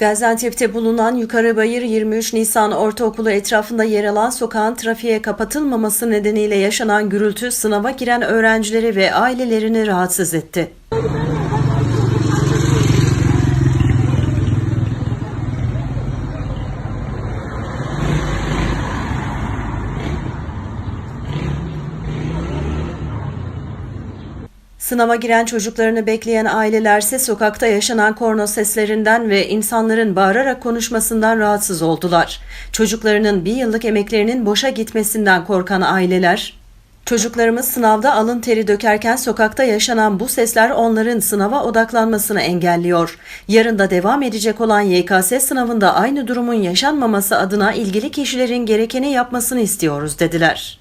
Gaziantep'te bulunan Yukarıbayır 23 Nisan Ortaokulu etrafında yer alan sokağın trafiğe kapatılmaması nedeniyle yaşanan gürültü sınava giren öğrencileri ve ailelerini rahatsız etti. Sınava giren çocuklarını bekleyen ailelerse sokakta yaşanan korno seslerinden ve insanların bağırarak konuşmasından rahatsız oldular. Çocuklarının bir yıllık emeklerinin boşa gitmesinden korkan aileler, Çocuklarımız sınavda alın teri dökerken sokakta yaşanan bu sesler onların sınava odaklanmasını engelliyor. Yarın da devam edecek olan YKS sınavında aynı durumun yaşanmaması adına ilgili kişilerin gerekeni yapmasını istiyoruz dediler.